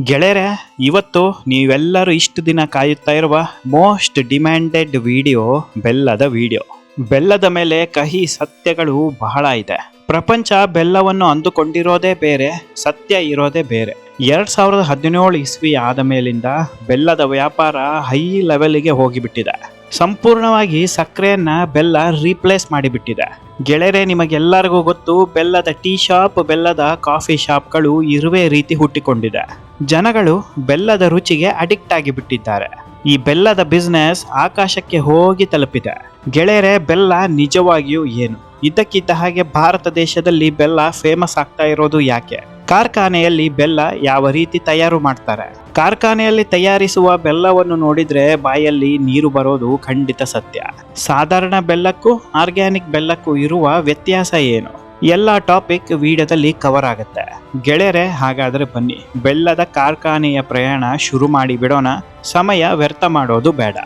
ಗೆಳೆಯರೆ, ಇವತ್ತು ನೀವೆಲ್ಲರೂ ಇಷ್ಟು ದಿನ ಕಾಯುತ್ತಾ ಇರುವ ಮೋಸ್ಟ್ ಡಿಮ್ಯಾಂಡೆಡ್ ವಿಡಿಯೋ, ಬೆಲ್ಲದ ವಿಡಿಯೋ. ಬೆಲ್ಲದ ಮೇಲೆ ಕಹಿ ಸತ್ಯಗಳು ಬಹಳ ಇದೆ. ಪ್ರಪಂಚ ಬೆಲ್ಲವನ್ನು ಅಂದುಕೊಂಡಿರೋದೇ ಬೇರೆ, ಸತ್ಯ ಇರೋದೇ ಬೇರೆ. ಎರಡ್ ಸಾವಿರದ ಹದಿನೇಳು ಇಸ್ವಿ ಆದ ಮೇಲಿಂದ ಬೆಲ್ಲದ ವ್ಯಾಪಾರ ಹೈ ಲೆವೆಲ್ಗೆ ಹೋಗಿಬಿಟ್ಟಿದೆ. ಸಂಪೂರ್ಣವಾಗಿ ಸಕ್ಕರೆಯನ್ನ ಬೆಲ್ಲ ರೀಪ್ಲೇಸ್ ಮಾಡಿಬಿಟ್ಟಿದೆ. ಗೆಳೆಯರೆ, ನಿಮಗೆಲ್ಲರಿಗೂ ಗೊತ್ತು, ಬೆಲ್ಲದ ಟೀ ಶಾಪ್, ಬೆಲ್ಲದ ಕಾಫಿ ಶಾಪ್ಗಳು ಇರುವೆ ರೀತಿ ಹುಟ್ಟಿಕೊಂಡಿದೆ. ಜನಗಳು ಬೆಲ್ಲದ ರುಚಿಗೆ ಅಡಿಕ್ಟ್ ಆಗಿಬಿಟ್ಟಿದ್ದಾರೆ. ಈ ಬೆಲ್ಲದ ಬಿಸ್ನೆಸ್ ಆಕಾಶಕ್ಕೆ ಹೋಗಿ ತಲುಪಿದೆ. ಗೆಳೆಯರೆ, ಬೆಲ್ಲ ನಿಜವಾಗಿಯೂ ಏನು? ಇದ್ದಕ್ಕಿದ್ದ ಹಾಗೆ ಭಾರತ ದೇಶದಲ್ಲಿ ಬೆಲ್ಲ ಫೇಮಸ್ ಆಗ್ತಾ ಇರೋದು ಯಾಕೆ? ಕಾರ್ಖಾನೆಯಲ್ಲಿ ಬೆಲ್ಲ ಯಾವ ರೀತಿ ತಯಾರು ಮಾಡ್ತಾರೆ? ಕಾರ್ಖಾನೆಯಲ್ಲಿ ತಯಾರಿಸುವ ಬೆಲ್ಲವನ್ನು ನೋಡಿದ್ರೆ ಬಾಯಲ್ಲಿ ನೀರು ಬರೋದು ಖಂಡಿತ ಸತ್ಯ. ಸಾಧಾರಣ ಬೆಲ್ಲಕ್ಕೂ ಆರ್ಗ್ಯಾನಿಕ್ ಬೆಲ್ಲಕ್ಕೂ ಇರುವ ವ್ಯತ್ಯಾಸ ಏನು? ಎಲ್ಲ ಟಾಪಿಕ್ ವಿಡಿಯೋದಲ್ಲಿ ಕವರ್ ಆಗುತ್ತೆ. ಗೆಳೆಯರೆ, ಹಾಗಾದರೆ ಬನ್ನಿ. ಬೆಲ್ಲದ ಕಾರ್ಖಾನೆಯ ಪ್ರಯಾಣ ಶುರು ಮಾಡಿ ಬಿಡೋಣ. ಸಮಯ ವ್ಯರ್ಥ ಮಾಡೋದು ಬೇಡ.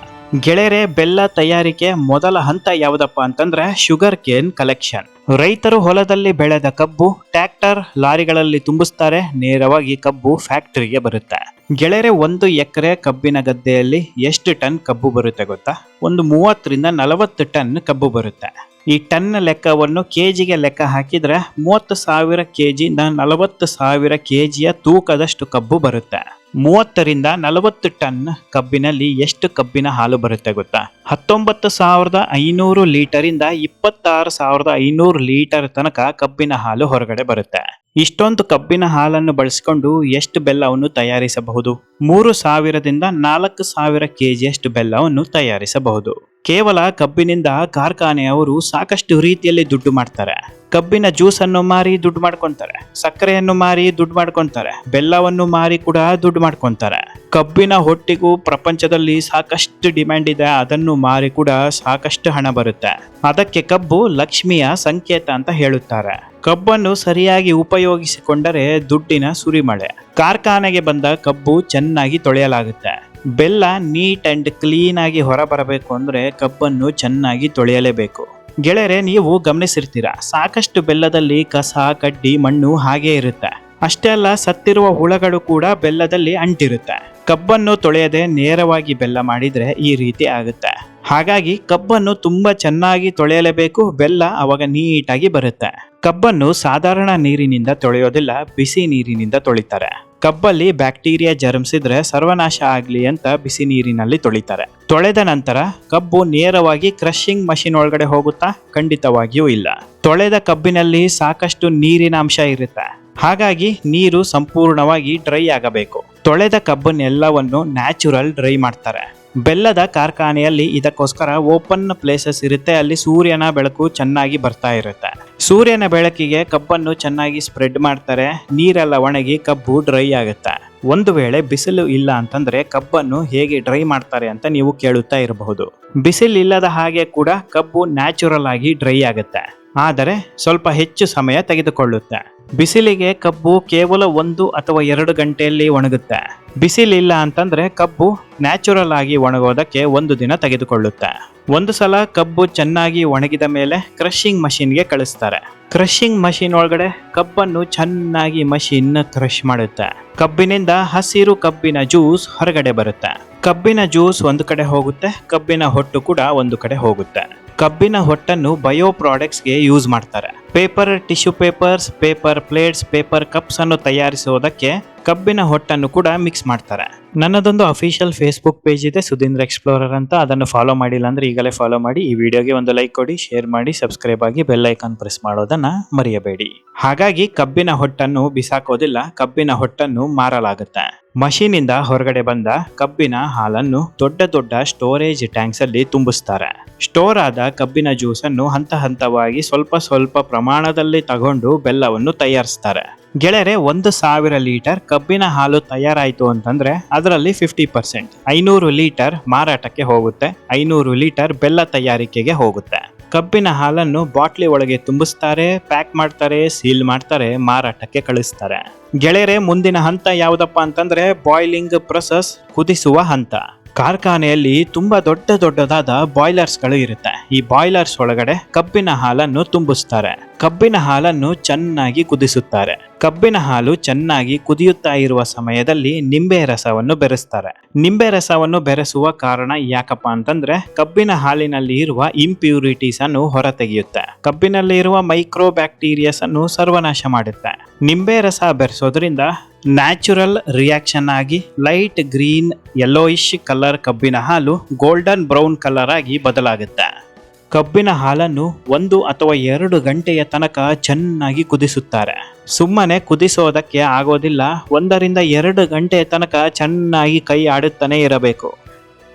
ಗೆಳೆಯರೆ, ಬೆಲ್ಲ ತಯಾರಿಕೆ ಮೊದಲ ಹಂತ ಯಾವುದಪ್ಪ ಅಂತಂದ್ರೆ ಶುಗರ್ ಕೇನ್ ಕಲೆಕ್ಷನ್ ರೈತರು ಹೊಲದಲ್ಲಿ ಬೆಳೆದ ಕಬ್ಬು ಟ್ರ್ಯಾಕ್ಟರ್ ಲಾರಿಗಳಲ್ಲಿ ತುಂಬಿಸ್ತಾರೆ. ನೇರವಾಗಿ ಕಬ್ಬು ಫ್ಯಾಕ್ಟರಿಗೆ ಬರುತ್ತೆ. ಗೆಳೆಯರೆ, ಒಂದು ಎಕರೆ ಕಬ್ಬಿನ ಗದ್ದೆಯಲ್ಲಿ ಎಷ್ಟು ಟನ್ ಕಬ್ಬು ಬರುತ್ತೆ ಗೊತ್ತಾ? ಒಂದು ಮೂವತ್ತರಿಂದ ನಲವತ್ತು ಟನ್ ಕಬ್ಬು ಬರುತ್ತೆ. ಈ ಟನ್ ಲೆಕ್ಕವನ್ನು ಕೆಜಿಗೆ ಲೆಕ್ಕ ಹಾಕಿದ್ರೆ ಮೂವತ್ತು ಸಾವಿರ ಕೆಜಿಯಿಂದ ನಲವತ್ತು ಸಾವಿರ ಕೆಜಿಯ ತೂಕದಷ್ಟು ಕಬ್ಬು ಬರುತ್ತೆ. ಮೂವತ್ತರಿಂದ ನಲವತ್ತು ಟನ್ ಕಬ್ಬಿನಲ್ಲಿ ಎಷ್ಟು ಕಬ್ಬಿನ ಹಾಲು ಬರುತ್ತೆ ಗೊತ್ತಾ? ಹತ್ತೊಂಬತ್ತು ಸಾವಿರದ ಐನೂರು ಲೀಟರಿಂದ ಇಪ್ಪತ್ತಾರು ಸಾವಿರದ ಐನೂರು ಲೀಟರ್ ತನಕ ಕಬ್ಬಿನ ಹಾಲು ಹೊರಗಡೆ ಬರುತ್ತೆ. ಇಷ್ಟೊಂದು ಕಬ್ಬಿನ ಹಾಲನ್ನು ಬಳಸಿಕೊಂಡು ಎಷ್ಟು ಬೆಲ್ಲವನ್ನು ತಯಾರಿಸಬಹುದು? ಮೂರು ಸಾವಿರದಿಂದ ನಾಲ್ಕು ಸಾವಿರ ಕೆಜಿಯಷ್ಟು ಬೆಲ್ಲವನ್ನು ತಯಾರಿಸಬಹುದು. ಕೇವಲ ಕಬ್ಬಿನಿಂದ ಕಾರ್ಖಾನೆಯವರು ಸಾಕಷ್ಟು ರೀತಿಯಲ್ಲಿ ದುಡ್ಡು ಮಾಡ್ತಾರೆ. ಕಬ್ಬಿನ ಜ್ಯೂಸ್ ಅನ್ನು ಮಾರಿ ದುಡ್ಡು ಮಾಡ್ಕೊಂತಾರೆ. ಸಕ್ಕರೆಯನ್ನು ಮಾರಿ ದುಡ್ಡು ಮಾಡ್ಕೊಂತಾರೆ. ಬೆಲ್ಲವನ್ನು ಮಾರಿ ಕೂಡ ದುಡ್ಡು ಮಾಡ್ಕೊಂತಾರೆ. ಕಬ್ಬಿನ ಹೊಟ್ಟಿಗೂ ಪ್ರಪಂಚದಲ್ಲಿ ಸಾಕಷ್ಟು ಡಿಮ್ಯಾಂಡ್ ಇದೆ. ಅದನ್ನು ಮಾರಿ ಕೂಡ ಸಾಕಷ್ಟು ಹಣ ಬರುತ್ತೆ. ಅದಕ್ಕೆ ಕಬ್ಬು ಲಕ್ಷ್ಮಿಯ ಸಂಕೇತ ಅಂತ ಹೇಳುತ್ತಾರೆ. ಕಬ್ಬನ್ನು ಸರಿಯಾಗಿ ಉಪಯೋಗಿಸಿಕೊಂಡರೆ ದುಡ್ಡಿನ ಸುರಿಮಳೆ. ಕಾರ್ಖಾನೆಗೆ ಬಂದ ಕಬ್ಬು ಚೆನ್ನಾಗಿ ತೊಳೆಯಲಾಗುತ್ತೆ. ಬೆಲ್ಲ ನೀಟ್ ಅಂಡ್ ಕ್ಲೀನ್ ಆಗಿ ಹೊರ ಬರಬೇಕು ಅಂದ್ರೆ ಕಬ್ಬನ್ನು ಚೆನ್ನಾಗಿ ತೊಳೆಯಲೇಬೇಕು. ಗೆಳೆಯರೆ, ನೀವು ಗಮನಿಸಿರ್ತೀರ, ಸಾಕಷ್ಟು ಬೆಲ್ಲದಲ್ಲಿ ಕಸ, ಕಡ್ಡಿ, ಮಣ್ಣು ಹಾಗೆ ಇರುತ್ತೆ. ಅಷ್ಟೇ ಅಲ್ಲ, ಸತ್ತಿರುವ ಹುಳಗಳು ಕೂಡ ಬೆಲ್ಲದಲ್ಲಿ ಅಂಟಿರುತ್ತೆ. ಕಬ್ಬನ್ನು ತೊಳೆಯದೆ ನೇರವಾಗಿ ಬೆಲ್ಲ ಮಾಡಿದ್ರೆ ಈ ರೀತಿ ಆಗುತ್ತೆ. ಹಾಗಾಗಿ ಕಬ್ಬನ್ನು ತುಂಬಾ ಚೆನ್ನಾಗಿ ತೊಳೆಯಲೇಬೇಕು. ಬೆಲ್ಲ ಅವಾಗ ನೀಟಾಗಿ ಬರುತ್ತೆ. ಕಬ್ಬನ್ನು ಸಾಧಾರಣ ನೀರಿನಿಂದ ತೊಳೆಯೋದಿಲ್ಲ, ಬಿಸಿ ನೀರಿನಿಂದ ತೊಳಿತಾರೆ. ಕಬ್ಬಲ್ಲಿ ಬ್ಯಾಕ್ಟೀರಿಯಾ ಜರ್ಮ್ಸ್ ಇದ್ರೆ ಸರ್ವನಾಶ ಆಗ್ಲಿ ಅಂತ ಬಿಸಿ ನೀರಿನಲ್ಲಿ ತೊಳಿತಾರೆ. ತೊಳೆದ ನಂತರ ಕಬ್ಬು ನೇರವಾಗಿ ಕ್ರಷಿಂಗ್ ಮಷಿನ್ ಒಳಗಡೆ ಹೋಗುತ್ತಾ? ಖಂಡಿತವಾಗಿಯೂ ಇಲ್ಲ. ತೊಳೆದ ಕಬ್ಬಿನಲ್ಲಿ ಸಾಕಷ್ಟು ನೀರಿನ ಅಂಶ ಇರುತ್ತೆ. ಹಾಗಾಗಿ ನೀರು ಸಂಪೂರ್ಣವಾಗಿ ಡ್ರೈ ಆಗಬೇಕು. ತೊಳೆದ ಕಬ್ಬನ್ನೆಲ್ಲವನ್ನು ನ್ಯಾಚುರಲ್ ಡ್ರೈ ಮಾಡ್ತಾರೆ. ಬೆಲ್ಲದ ಕಾರ್ಖಾನೆಯಲ್ಲಿ ಇದಕ್ಕೋಸ್ಕರ ಓಪನ್ ಪ್ಲೇಸಸ್ ಇರುತ್ತೆ. ಅಲ್ಲಿ ಸೂರ್ಯನ ಬೆಳಕು ಚೆನ್ನಾಗಿ ಬರ್ತಾ ಇರುತ್ತೆ. ಸೂರ್ಯನ ಬೆಳಕಿಗೆ ಕಬ್ಬನ್ನು ಚೆನ್ನಾಗಿ ಸ್ಪ್ರೆಡ್ ಮಾಡ್ತಾರೆ. ನೀರೆಲ್ಲ ಒಣಗಿ ಕಬ್ಬು ಡ್ರೈ ಆಗುತ್ತೆ. ಒಂದು ವೇಳೆ ಬಿಸಿಲು ಇಲ್ಲ ಅಂತಂದ್ರೆ ಕಬ್ಬನ್ನು ಹೇಗೆ ಡ್ರೈ ಮಾಡ್ತಾರೆ ಅಂತ ನೀವು ಕೇಳುತ್ತಾ ಇರಬಹುದು. ಬಿಸಿಲು ಇಲ್ಲದ ಹಾಗೆ ಕೂಡ ಕಬ್ಬು ನ್ಯಾಚುರಲ್ ಆಗಿ ಡ್ರೈ ಆಗುತ್ತೆ. ಆದರೆ ಸ್ವಲ್ಪ ಹೆಚ್ಚು ಸಮಯ ತೆಗೆದುಕೊಳ್ಳುತ್ತೆ. ಬಿಸಿಲಿಗೆ ಕಬ್ಬು ಕೇವಲ ಒಂದು ಅಥವಾ ಎರಡು ಗಂಟೆಯಲ್ಲಿ ಒಣಗುತ್ತೆ. ಬಿಸಿಲಿಲ್ಲ ಅಂತಂದ್ರೆ ಕಬ್ಬು ನ್ಯಾಚುರಲ್ ಆಗಿ ಒಣಗೋದಕ್ಕೆ ಒಂದು ದಿನ ತೆಗೆದುಕೊಳ್ಳುತ್ತೆ. ಒಂದು ಸಲ ಕಬ್ಬು ಚೆನ್ನಾಗಿ ಒಣಗಿದ ಮೇಲೆ ಕ್ರಷಿಂಗ್ ಮಷಿನ್ಗೆ ಕಳಿಸ್ತಾರೆ. ಕ್ರಷಿಂಗ್ ಮಷಿನ್ ಒಳಗಡೆ ಕಬ್ಬನ್ನು ಚೆನ್ನಾಗಿ ಮಷಿನ್ ಕ್ರಷ್ ಮಾಡುತ್ತೆ. ಕಬ್ಬಿನಿಂದ ಹಸಿರು ಕಬ್ಬಿನ ಜ್ಯೂಸ್ ಹೊರಗಡೆ ಬರುತ್ತೆ. ಕಬ್ಬಿನ ಜ್ಯೂಸ್ ಒಂದು ಕಡೆ ಹೋಗುತ್ತೆ, ಕಬ್ಬಿನ ಹೊಟ್ಟು ಕೂಡ ಒಂದು ಕಡೆ ಹೋಗುತ್ತೆ. ಕಬ್ಬಿನ ಹೊಟ್ಟನ್ನು ಬಯೋ ಪ್ರಾಡಕ್ಟ್ಸ್ಗೆ ಯೂಸ್ ಮಾಡ್ತಾರೆ. Paper, tissue papers, paper plates, paper cups ಅನ್ನು ತಯಾರಿಸುವುದಕ್ಕೆ ಕಬ್ಬಿನ ಹೊಟ್ಟನ್ನು ಕೂಡ ಮಿಕ್ಸ್ ಮಾಡ್ತಾರೆ. ನನ್ನದೊಂದು ಅಫಿಷಿಯಲ್ ಫೇಸ್ಬುಕ್ ಪೇಜ್ ಇದೆ, ಸುಧೀಂದ್ರ ಎಕ್ಸ್ಪ್ಲೋರರ್ ಅಂತ. ಅದನ್ನು ಫಾಲೋ ಮಾಡಿಲ್ಲ ಅಂದ್ರೆ ಈಗಲೇ ಫಾಲೋ ಮಾಡಿ. ಈ ವಿಡಿಯೋಗೆ ಒಂದು ಲೈಕ್ ಕೊಡಿ ಶೇರ್ ಮಾಡಿ ಸಬ್ಸ್ಕ್ರೈಬ್ ಆಗಿ ಬೆಲ್ ಐಕಾನ್ ಪ್ರೆಸ್ ಮಾಡೋದನ್ನ ಮರೆಯಬೇಡಿ. ಹಾಗಾಗಿ ಕಬ್ಬಿನ ಹೊಟ್ಟನ್ನು ಬಿಸಾಕೋದಿಲ್ಲ, ಕಬ್ಬಿನ ಹೊಟ್ಟನ್ನು ಮಾರಲಾಗುತ್ತೆ. ಮಷೀನಿಂದ ಹೊರಗಡೆ ಬಂದ ಕಬ್ಬಿನ ಹಾಲನ್ನು ದೊಡ್ಡ ದೊಡ್ಡ ಸ್ಟೋರೇಜ್ ಟ್ಯಾಂಕ್ಸ್ ಅಲ್ಲಿ ತುಂಬಿಸ್ತಾರೆ. ಸ್ಟೋರ್ ಆದ ಕಬ್ಬಿನ ಜ್ಯೂಸ್ ಅನ್ನು ಹಂತ ಹಂತವಾಗಿ ಸ್ವಲ್ಪ ಸ್ವಲ್ಪ ಪ್ರಮಾಣದಲ್ಲಿ ತಗೊಂಡು ಬೆಲ್ಲವನ್ನು ತಯಾರಿಸ್ತಾರೆ. ಗೆಳೆಯರೆ, ಒಂದು ಸಾವಿರ ಲೀಟರ್ ಕಬ್ಬಿನ ಹಾಲು ತಯಾರಾಯಿತು ಅಂತಂದ್ರೆ ಅದರಲ್ಲಿ ಫಿಫ್ಟಿ ಪರ್ಸೆಂಟ್ ಐನೂರು ಲೀಟರ್ ಮಾರಾಟಕ್ಕೆ ಹೋಗುತ್ತೆ, ಐನೂರು ಲೀಟರ್ ಬೆಲ್ಲ ತಯಾರಿಕೆಗೆ ಹೋಗುತ್ತೆ. ಕಬ್ಬಿನ ಹಾಲನ್ನು ಬಾಟ್ಲಿ ಒಳಗೆ ತುಂಬಿಸ್ತಾರೆ, ಪ್ಯಾಕ್ ಮಾಡ್ತಾರೆ, ಸೀಲ್ ಮಾಡ್ತಾರೆ, ಮಾರಾಟಕ್ಕೆ ಕಳಿಸ್ತಾರೆ. ಗೆಳೆಯರೆ, ಮುಂದಿನ ಹಂತ ಯಾವುದಪ್ಪ ಅಂತಂದ್ರೆ ಬಾಯ್ಲಿಂಗ್ ಪ್ರೊಸೆಸ್ ಕುದಿಸುವ ಹಂತ. ಕಾರ್ಖಾನೆಯಲ್ಲಿ ತುಂಬಾ ದೊಡ್ಡ ದೊಡ್ಡದಾದ ಬಾಯ್ಲರ್ಸ್ಗಳು ಇರುತ್ತೆ. ಈ ಬಾಯ್ಲರ್ಸ್ ಒಳಗಡೆ ಕಬ್ಬಿನ ಹಾಲನ್ನು ತುಂಬಿಸ್ತಾರೆ. ಕಬ್ಬಿನ ಹಾಲನ್ನು ಚೆನ್ನಾಗಿ ಕುದಿಸುತ್ತಾರೆ. ಕಬ್ಬಿನ ಹಾಲು ಚೆನ್ನಾಗಿ ಕುದಿಯುತ್ತಾ ಇರುವ ಸಮಯದಲ್ಲಿ ನಿಂಬೆ ರಸವನ್ನು ಬೆರೆಸ್ತಾರೆ. ನಿಂಬೆ ರಸವನ್ನು ಬೆರೆಸುವ ಕಾರಣ ಯಾಕಪ್ಪ ಅಂತಂದ್ರೆ ಕಬ್ಬಿನ ಹಾಲಿನಲ್ಲಿ ಇರುವ ಇಂಪ್ಯೂರಿಟೀಸ್ ಅನ್ನು ಹೊರತೆಗೆಯುತ್ತೆ. ಕಬ್ಬಿನಲ್ಲಿ ಇರುವ ಮೈಕ್ರೋ ಬ್ಯಾಕ್ಟೀರಿಯಾಸ್ ಅನ್ನು ಸರ್ವನಾಶ ಮಾಡುತ್ತೆ. ನಿಂಬೆ ರಸ ಬೆರೆಸೋದ್ರಿಂದ ನ್ಯಾಚುರಲ್ ರಿಯಾಕ್ಷನ್ ಆಗಿ ಲೈಟ್ ಗ್ರೀನ್ ಯೆಲ್ಲೋಯಿಶ್ ಕಲರ್ ಕಬ್ಬಿನ ಹಾಲು ಗೋಲ್ಡನ್ ಬ್ರೌನ್ ಕಲರ್ ಆಗಿ ಬದಲಾಗುತ್ತೆ. ಕಬ್ಬಿನ ಹಾಲನ್ನು ಒಂದು ಅಥವಾ ಎರಡು ಗಂಟೆಯ ತನಕ ಚೆನ್ನಾಗಿ ಕುದಿಸುತ್ತಾರೆ. ಸುಮ್ಮನೆ ಕುದಿಸೋದಕ್ಕೆ ಆಗೋದಿಲ್ಲ. ಒಂದರಿಂದ ಎರಡು ಗಂಟೆಯ ತನಕ ಚೆನ್ನಾಗಿ ಕೈ ಆಡುತ್ತಾನೆ ಇರಬೇಕು.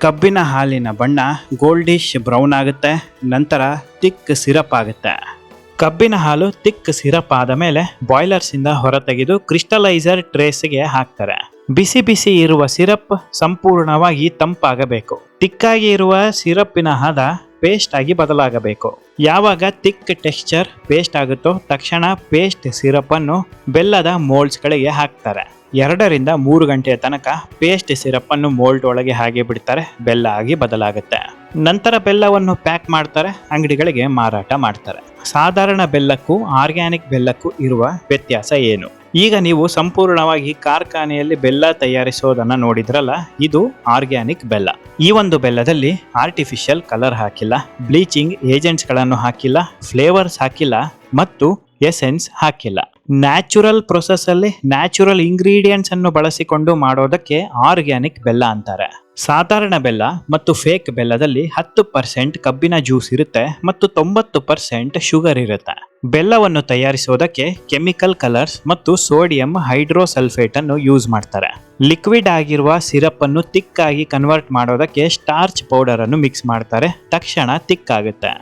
ಕಬ್ಬಿನ ಹಾಲಿನ ಬಣ್ಣ ಗೋಲ್ಡಿಶ್ ಬ್ರೌನ್ ಆಗುತ್ತೆ. ನಂತರ ತಿಕ್ ಸಿರಪ್ ಆಗುತ್ತೆ. ಕಬ್ಬಿನ ಹಾಲು ತಿಕ್ ಸಿರಪ್ ಆದ ಮೇಲೆ ಬಾಯ್ಲರ್ಸಿಂದ ಹೊರತೆಗೆದು ಕ್ರಿಸ್ಟಲೈಸರ್ ಟ್ರೇಸ್ಗೆ ಹಾಕ್ತಾರೆ. ಬಿಸಿ ಬಿಸಿ ಇರುವ ಸಿರಪ್ ಸಂಪೂರ್ಣವಾಗಿ ತಂಪಾಗಬೇಕು. ತಿಕ್ಕಾಗಿ ಇರುವ ಸಿರಪ್ಪಿನ ಹದ ಪೇಸ್ಟ್ ಆಗಿ ಬದಲಾಗಬೇಕು. ಯಾವಾಗ ತಿಕ್ ಟೆಕ್ಸ್ಚರ್ ಪೇಸ್ಟ್ ಆಗುತ್ತೋ ತಕ್ಷಣ ಪೇಸ್ಟ್ ಸಿರಪ್ ಅನ್ನು ಬೆಲ್ಲದ ಮೋಲ್ಡ್ಸ್ಗಳಿಗೆ ಹಾಕ್ತಾರೆ. ಎರಡರಿಂದ ಮೂರು ಗಂಟೆಯ ತನಕ ಪೇಸ್ಟ್ ಸಿರಪ್ ಅನ್ನು ಮೋಲ್ಡ್ ಒಳಗೆ ಹಾಗೆ ಬಿಡ್ತಾರೆ, ಬೆಲ್ಲ ಆಗಿ ಬದಲಾಗುತ್ತೆ. ನಂತರ ಬೆಲ್ಲವನ್ನು ಪ್ಯಾಕ್ ಮಾಡ್ತಾರೆ, ಅಂಗಡಿಗಳಿಗೆ ಮಾರಾಟ ಮಾಡ್ತಾರೆ. ಸಾಧಾರಣ ಬೆಲ್ಲಕ್ಕೂ ಆರ್ಗ್ಯಾನಿಕ್ ಬೆಲ್ಲಕ್ಕೂ ಇರುವ ವ್ಯತ್ಯಾಸ ಏನು? ಈಗ ನೀವು ಸಂಪೂರ್ಣವಾಗಿ ಕಾರ್ಖಾನೆಯಲ್ಲಿ ಬೆಲ್ಲ ತಯಾರಿಸೋದನ್ನ ನೋಡಿದ್ರಲ್ಲ, ಇದು ಆರ್ಗ್ಯಾನಿಕ್ ಬೆಲ್ಲ. ಈ ಒಂದು ಬೆಲ್ಲದಲ್ಲಿ ಆರ್ಟಿಫಿಷಿಯಲ್ ಕಲರ್ ಹಾಕಿಲ್ಲ ಬ್ಲೀಚಿಂಗ್ ಏಜೆಂಟ್ಸ್ಗಳನ್ನು ಹಾಕಿಲ್ಲ ಫ್ಲೇವರ್ಸ್ ಹಾಕಿಲ್ಲ ಮತ್ತು ಎಸೆನ್ಸ್ ಹಾಕಿಲ್ಲ. ನ್ಯಾಚುರಲ್ ಪ್ರೊಸೆಸ್ ಅಲ್ಲಿ ನ್ಯಾಚುರಲ್ ಇಂಗ್ರೀಡಿಯೆಂಟ್ಸ್ ಅನ್ನು ಬಳಸಿಕೊಂಡು ಮಾಡೋದಕ್ಕೆ ಆರ್ಗ್ಯಾನಿಕ್ ಬೆಲ್ಲ ಅಂತಾರೆ. ಸಾಧಾರಣ ಬೆಲ್ಲ ಮತ್ತು ಫೇಕ್ ಬೆಲ್ಲದಲ್ಲಿ ಹತ್ತು ಪರ್ಸೆಂಟ್ ಕಬ್ಬಿನ ಜ್ಯೂಸ್ ಇರುತ್ತೆ ಮತ್ತು ತೊಂಬತ್ತು ಪರ್ಸೆಂಟ್ ಶುಗರ್ ಇರುತ್ತೆ. ಬೆಲ್ಲವನ್ನು ತಯಾರಿಸೋದಕ್ಕೆ ಕೆಮಿಕಲ್ ಕಲರ್ಸ್ ಮತ್ತು ಸೋಡಿಯಂ ಹೈಡ್ರೋಸಲ್ಫೇಟ್ ಅನ್ನು ಯೂಸ್ ಮಾಡ್ತಾರೆ. ಲಿಕ್ವಿಡ್ ಆಗಿರುವ ಸಿರಪ್ ಅನ್ನು ತಿಕ್ ಆಗಿ ಕನ್ವರ್ಟ್ ಮಾಡೋದಕ್ಕೆ ಸ್ಟಾರ್ಚ್ ಪೌಡರ್ ಅನ್ನು ಮಿಕ್ಸ್ ಮಾಡ್ತಾರೆ. ತಕ್ಷಣ ತಿಕ್ ಆಗುತ್ತೆ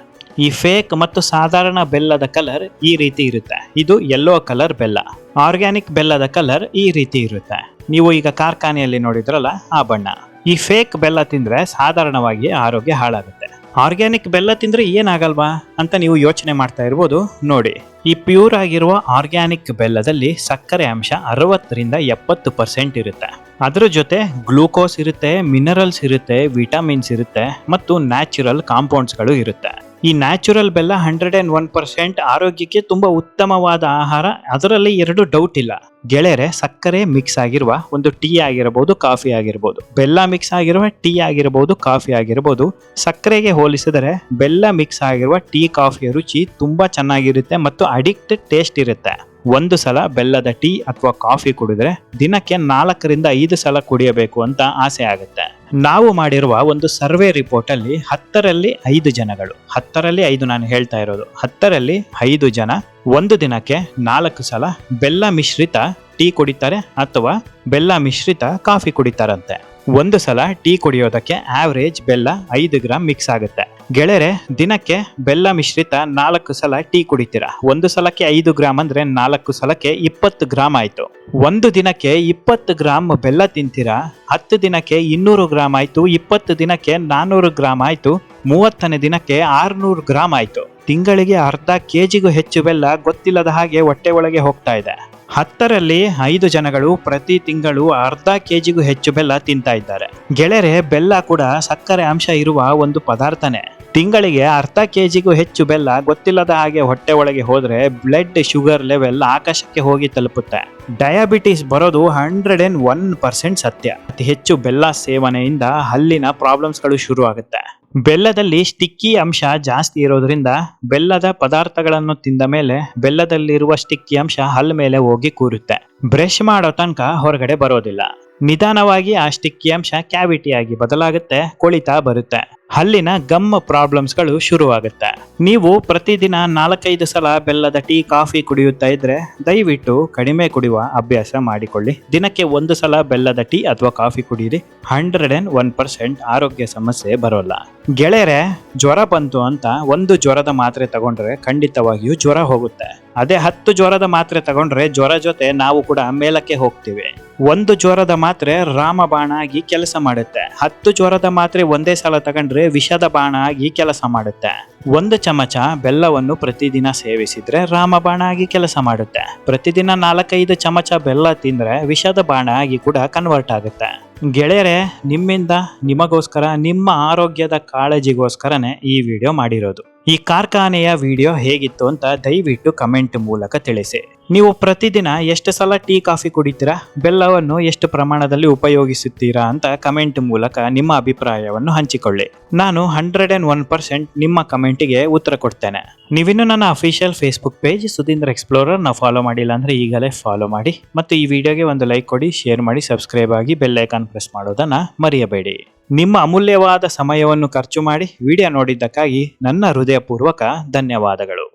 ಈ ಫೇಕ್ ಮತ್ತು ಸಾಧಾರಣ ಬೆಲ್ಲದ ಕಲರ್ ಈ ರೀತಿ ಇರುತ್ತೆ. ಇದು ಯೆಲ್ಲೋ ಕಲರ್ ಬೆಲ್ಲ. ಆರ್ಗ್ಯಾನಿಕ್ ಬೆಲ್ಲದ ಕಲರ್ ಈ ರೀತಿ ಇರುತ್ತೆ. ನೀವು ಈಗ ಕಾರ್ಖಾನೆಯಲ್ಲಿ ನೋಡಿದ್ರಲ್ಲ, ಆ ಬಣ್ಣ. ಈ ಫೇಕ್ ಬೆಲ್ಲ ತಿಂದ್ರೆ ಸಾಧಾರಣವಾಗಿ ಆರೋಗ್ಯ ಹಾಳಾಗುತ್ತೆ. ಆರ್ಗ್ಯಾನಿಕ್ ಬೆಲ್ಲ ತಿಂದ್ರೆ ಏನಾಗಲ್ವಾ ಅಂತ ನೀವು ಯೋಚನೆ ಮಾಡ್ತಾ ಇರ್ಬೋದು ನೋಡಿ. ಈ ಪ್ಯೂರ್ ಆಗಿರುವ ಆರ್ಗ್ಯಾನಿಕ್ ಬೆಲ್ಲದಲ್ಲಿ ಸಕ್ಕರೆ ಅಂಶ ಅರವತ್ತರಿಂದ ಎಪ್ಪತ್ತು ಪರ್ಸೆಂಟ್ ಇರುತ್ತೆ. ಅದರ ಜೊತೆ ಗ್ಲೂಕೋಸ್ ಇರುತ್ತೆ ಮಿನರಲ್ಸ್ ಇರುತ್ತೆ ವಿಟಮಿನ್ಸ್ ಇರುತ್ತೆ ಮತ್ತು ನ್ಯಾಚುರಲ್ ಕಾಂಪೌಂಡ್ಸ್ಗಳು ಇರುತ್ತೆ. ಈ ನ್ಯಾಚುರಲ್ ಬೆಲ್ಲ ಹಂಡ್ರೆಡ್ ಅಂಡ್ ಒನ್ ಪರ್ಸೆಂಟ್ ಆರೋಗ್ಯಕ್ಕೆ ತುಂಬಾ ಉತ್ತಮವಾದ ಆಹಾರ. ಅದರಲ್ಲಿ ಎರಡು ಡೌಟ್ ಇಲ್ಲ. ಗೆಳೆಯರೆ, ಸಕ್ಕರೆ ಮಿಕ್ಸ್ ಆಗಿರುವ ಒಂದು ಟೀ ಆಗಿರಬಹುದು ಕಾಫಿ ಆಗಿರಬಹುದು ಬೆಲ್ಲ ಮಿಕ್ಸ್ ಆಗಿರುವ ಟೀ ಆಗಿರಬಹುದು ಕಾಫಿ ಆಗಿರಬಹುದು ಸಕ್ಕರೆಗೆ ಹೋಲಿಸಿದರೆ ಬೆಲ್ಲ ಮಿಕ್ಸ್ ಆಗಿರುವ ಟೀ ಕಾಫಿಯ ರುಚಿ ತುಂಬಾ ಚೆನ್ನಾಗಿರುತ್ತೆ ಮತ್ತು ಅಡಿಕ್ಟ್ ಟೇಸ್ಟ್ ಇರುತ್ತೆ. ಒಂದು ಸಲ ಬೆಲ್ಲದ ಟೀ ಅಥವಾ ಕಾಫಿ ಕುಡಿದ್ರೆ ದಿನಕ್ಕೆ ನಾಲ್ಕರಿಂದ ಐದು ಸಲ ಕುಡಿಯಬೇಕು ಅಂತ ಆಸೆ ಆಗುತ್ತೆ. ನಾವು ಮಾಡಿರುವ ಒಂದು ಸರ್ವೆ ರಿಪೋರ್ಟ್ ಅಲ್ಲಿ ಹತ್ತರಲ್ಲಿ ಐದು ಜನಗಳು. ಹತ್ತರಲ್ಲಿ ಐದು ನಾನು ಹೇಳ್ತಾ ಇರೋದು. ಹತ್ತರಲ್ಲಿ ಐದು ಜನ ಒಂದು ದಿನಕ್ಕೆ ನಾಲ್ಕು ಸಲ ಬೆಲ್ಲ ಮಿಶ್ರಿತ ಟೀ ಕುಡಿತಾರೆ ಅಥವಾ ಬೆಲ್ಲ ಮಿಶ್ರಿತ ಕಾಫಿ ಕುಡಿತಾರಂತೆ. ಒಂದು ಸಲ ಟೀ ಕುಡಿಯೋದಕ್ಕೆ ಆವರೇಜ್ ಬೆಲ್ಲ ಐದು ಗ್ರಾಮ್ ಮಿಕ್ಸ್ ಆಗುತ್ತೆ. ಗೆಳೆಯರೆ ದಿನಕ್ಕೆ ಬೆಲ್ಲ ಮಿಶ್ರಿತ ನಾಲ್ಕು ಸಲ ಟೀ ಕುಡಿತೀರಾ? ಒಂದು ಸಲಕ್ಕೆ ಐದು ಗ್ರಾಮ್ ಅಂದ್ರೆ ನಾಲ್ಕು ಸಲಕ್ಕೆ ಇಪ್ಪತ್ತು ಗ್ರಾಮ್ ಆಯ್ತು. ಒಂದು ದಿನಕ್ಕೆ ಇಪ್ಪತ್ತು ಗ್ರಾಮ್ ಬೆಲ್ಲ ತಿಂತೀರಾ? ಹತ್ತು ದಿನಕ್ಕೆ ಇನ್ನೂರು ಗ್ರಾಮ್ ಆಯ್ತು, ಇಪ್ಪತ್ತು ದಿನಕ್ಕೆ ನಾನ್ನೂರು ಗ್ರಾಮ್ ಆಯ್ತು, ಮೂವತ್ತನೇ ದಿನಕ್ಕೆ ಆರ್ನೂರು ಗ್ರಾಮ್ ಆಯ್ತು. ತಿಂಗಳಿಗೆ ಅರ್ಧ ಕೆಜಿಗೂ ಹೆಚ್ಚು ಬೆಲ್ಲ ಗೊತ್ತಿಲ್ಲದ ಹಾಗೆ ಹೊಟ್ಟೆ ಒಳಗೆ ಹೋಗ್ತಾ ಇದೆ. ಹತ್ತರಲ್ಲಿ ಐದು ಜನಗಳು ಪ್ರತಿ ತಿಂಗಳು ಅರ್ಧ ಕೆಜಿಗೂ ಹೆಚ್ಚು ಬೆಲ್ಲ ತಿಂತಾ ಇದ್ದಾರೆ. ಗೆಳೆಯರೆ ಬೆಲ್ಲ ಕೂಡ ಸಕ್ಕರೆ ಅಂಶ ಇರುವ ಒಂದು ಪದಾರ್ಥನೇ. ತಿಂಗಳಿಗೆ ಅರ್ಧ ಕೆಜಿಗೂ ಹೆಚ್ಚು ಬೆಲ್ಲ ಗೊತ್ತಿಲ್ಲದ ಹಾಗೆ ಹೊಟ್ಟೆ ಒಳಗೆ ಹೋದ್ರೆ ಬ್ಲಡ್ ಶುಗರ್ ಲೆವೆಲ್ ಆಕಾಶಕ್ಕೆ ಹೋಗಿ ತಲುಪುತ್ತೆ. ಡಯಾಬಿಟಿಸ್ ಬರೋದು ಹಂಡ್ರೆಡ್ ಅಂಡ್ ಒನ್ ಪರ್ಸೆಂಟ್ ಸತ್ಯ. ಅತಿ ಹೆಚ್ಚು ಬೆಲ್ಲ ಸೇವನೆಯಿಂದ ಹಲ್ಲಿನ ಪ್ರಾಬ್ಲಮ್ಸ್ಗಳು ಶುರು ಆಗುತ್ತೆ ಬೆಲ್ಲದಲ್ಲಿ ಸ್ಟಿಕ್ಕಿ ಅಂಶ ಜಾಸ್ತಿ ಇರೋದ್ರಿಂದ ಬೆಲ್ಲದ ಪದಾರ್ಥಗಳನ್ನು ತಿಂದ ಮೇಲೆ ಬೆಲ್ಲದಲ್ಲಿರುವ ಸ್ಟಿಕ್ಕಿ ಅಂಶ ಹಲ್ ಮೇಲೆ ಹೋಗಿ ಕೂರುತ್ತೆ. ಬ್ರಷ್ ಮಾಡೋ ತನಕ ಹೊರಗಡೆ ಬರೋದಿಲ್ಲ. ನಿಧಾನವಾಗಿ ಆ ಸ್ಟಿಕ್ಕಿ ಅಂಶ ಕ್ಯಾವಿಟಿ ಆಗಿ ಬದಲಾಗುತ್ತೆ, ಕೊಳಿತಾ ಬರುತ್ತೆ. ಅಲ್ಲಿನ ಗಮ್ ಪ್ರಾಬ್ಲಮ್ಸ್ಗಳು ಶುರುವಾಗುತ್ತೆ. ನೀವು ಪ್ರತಿದಿನ ನಾಲ್ಕೈದು ಸಲ ಬೆಲ್ಲದ ಟೀ, ಕಾಫಿ ಕುಡಿಯುತ್ತಾ ಇದ್ರೆ ದಯವಿಟ್ಟು ಕಡಿಮೆ ಕುಡಿಯುವ ಅಭ್ಯಾಸ ಮಾಡಿಕೊಳ್ಳಿ. ದಿನಕ್ಕೆ ಒಂದು ಸಲ ಬೆಲ್ಲದ ಟೀ ಅಥವಾ ಕಾಫಿ ಕುಡಿಯಿರಿ ಹಂಡ್ರೆಡ್ ಅಂಡ್ ಒನ್ ಪರ್ಸೆಂಟ್ ಆರೋಗ್ಯ ಸಮಸ್ಯೆ ಬರೋಲ್ಲ. ಗೆಳೆಯರೆ, ಜ್ವರ ಬಂತು ಅಂತ ಒಂದು ಜ್ವರದ ಮಾತ್ರೆ ತಗೊಂಡ್ರೆ ಖಂಡಿತವಾಗಿಯೂ ಜ್ವರ ಹೋಗುತ್ತೆ. ಅದೇ ಹತ್ತು ಜ್ವರದ ಮಾತ್ರೆ ತಗೊಂಡ್ರೆ ಜ್ವರ ಜೊತೆ ನಾವು ಕೂಡ ಮೇಲಕ್ಕೆ ಹೋಗ್ತೀವಿ. ಒಂದು ಜ್ವರದ ಮಾತ್ರೆ ರಾಮಬಾಣ ಆಗಿ ಕೆಲಸ ಮಾಡುತ್ತೆ. ಹತ್ತು ಜ್ವರದ ಮಾತ್ರೆ ಒಂದೇ ಸಲ ತಗೊಂಡ್ರೆ ವಿಷದ ಬಾಣ ಆಗಿ ಕೆಲಸ ಮಾಡುತ್ತೆ. ಒಂದು ಚಮಚ ಬೆಲ್ಲವನ್ನು ಪ್ರತಿದಿನ ಸೇವಿಸಿದ್ರೆ ರಾಮಬಾಣ ಆಗಿ ಕೆಲಸ ಮಾಡುತ್ತೆ. ಪ್ರತಿದಿನ ನಾಲ್ಕೈದು ಚಮಚ ಬೆಲ್ಲ ತಿಂದ್ರೆ ವಿಷದ ಬಾಣ ಆಗಿ ಕೂಡ ಕನ್ವರ್ಟ್ ಆಗುತ್ತೆ. ಗೆಳೆಯರೆ, ನಿಮ್ಮಿಂದ ನಿಮಗೋಸ್ಕರ, ನಿಮ್ಮ ಆರೋಗ್ಯದ ಕಾಳಜಿಗೋಸ್ಕರನೇ ಈ ವಿಡಿಯೋ ಮಾಡಿರೋದು. ಈ ಕಾರ್ಖಾನೆಯ ವಿಡಿಯೋ ಹೇಗಿತ್ತು ಅಂತ ದಯವಿಟ್ಟು ಕಮೆಂಟ್ ಮೂಲಕ ತಿಳಿಸಿ. ನೀವು ಪ್ರತಿದಿನ ಎಷ್ಟು ಸಲ ಟೀ, ಕಾಫಿ ಕುಡಿತೀರಾ? ಬೆಲ್ಲವನ್ನು ಎಷ್ಟು ಪ್ರಮಾಣದಲ್ಲಿ ಉಪಯೋಗಿಸುತ್ತೀರಾ ಅಂತ ಕಮೆಂಟ್ ಮೂಲಕ ನಿಮ್ಮ ಅಭಿಪ್ರಾಯವನ್ನು ಹಂಚಿಕೊಳ್ಳಿ. ನಾನು ಹಂಡ್ರೆಡ್ ಅಂಡ್ ಒನ್ ಪರ್ಸೆಂಟ್ ನಿಮ್ಮ ಕಮೆಂಟಿಗೆ ಉತ್ತರ ಕೊಡ್ತೇನೆ. ನೀವಿನ್ನು ನನ್ನ official Facebook page Sudhindra explorer follow ಮಾಡಿಲ್ಲ ಅಂದರೆ ಈಗಲೇ ಫಾಲೋ ಮಾಡಿ. ಮತ್ತು ಈ ವಿಡಿಯೋಗೆ ಒಂದು ಲೈಕ್ ಕೊಡಿ, ಶೇರ್ ಮಾಡಿ, ಸಬ್ಸ್ಕ್ರೈಬ್ ಆಗಿ ಬೆಲ್ ಐಕಾನ್ ಪ್ರೆಸ್ ಮಾಡೋದನ್ನು ಮರೆಯಬೇಡಿ. ನಿಮ್ಮ ಅಮೂಲ್ಯವಾದ ಸಮಯವನ್ನು ಖರ್ಚು ಮಾಡಿ ವಿಡಿಯೋ ನೋಡಿದ್ದಕ್ಕಾಗಿ ನನ್ನ ಹೃದಯಪೂರ್ವಕ ಧನ್ಯವಾದಗಳು.